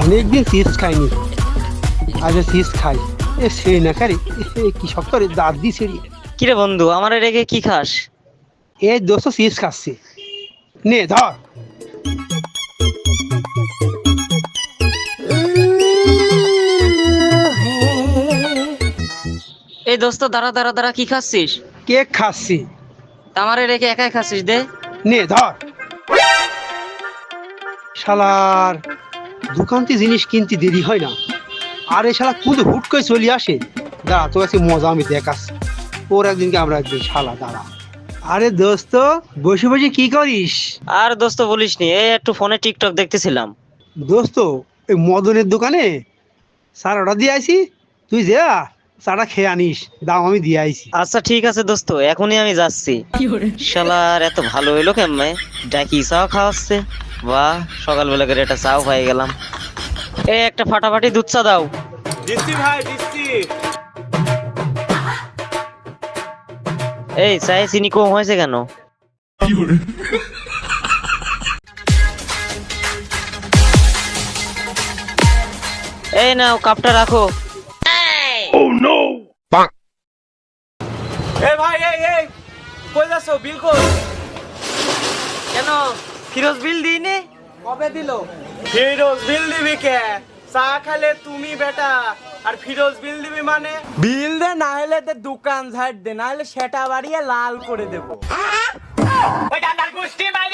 অনেকদিন চিপস খাইনি। আজ চিপস খাই। এ সেই না খারি কি শক্ত রে দাঁত দি সেরি কিরে বন্ধু আমার রেখে কি খাস? এ দোস্ত চিপস খাচ্ছে। নে ধর। এই দোস্ত দাঁড়া দাঁড়া দাঁড়া কি খাচ্ছিস? কেক খাচ্ছি। আমারে রেখে একাই খাচ্ছিস দে। নে ধর। শালার দোকানতে জিনিস কিনতে দেরি হয় না। আর এ শালা কুদ হুট করে চলে আসে। দাঁড়া তোর কাছে মজা আমি দেখাচ্ছি ওর একদিনকে আমরা একদিন শালা দাঁড়া। আরে দোস্ত বসে বসে কি করিস? আর দোস্ত বলিস নি এই একটু ফোনে টিকটক দেখতেছিলাম। দোস্ত এই মদনের দোকানে স্যার অর্ডার দিয়ে আইছি। তুই যা চাটা খেয়ে আনিস দাম আমি দিয়ে আইছি। আচ্ছা ঠিক আছে দোস্ত এখনই আমি যাচ্ছি। শালার এত ভালো হইল কেমনে? ডাকি চাও খাওয়াচ্ছে। বাহ সকালবেলা করে একটা চাও পাই গেলাম। এই একটা ফাটাফাটি দুধ চা দাও। দিচ্ছি ভাই দিচ্ছি। এই চায়ে চিনি কম হয়েছে কেন? এই নাও কাপটা রাখো। এ ভাই এই এই কই যাচ্ছ? বিল কই? কেন? ফিরোজ বিল দিইনি? কবে দিল? ফিরোজ বিল দিবি কে? চা খালে তুমি বেটা আর ফিরোজ বিল দিবি মানে? বিল দে না হলে দে দোকান ঝাড় দে না হলে সেটা বাড়িয়ে লাল করে দেবো। ওই ডান্ডার গোষ্ঠী ভাই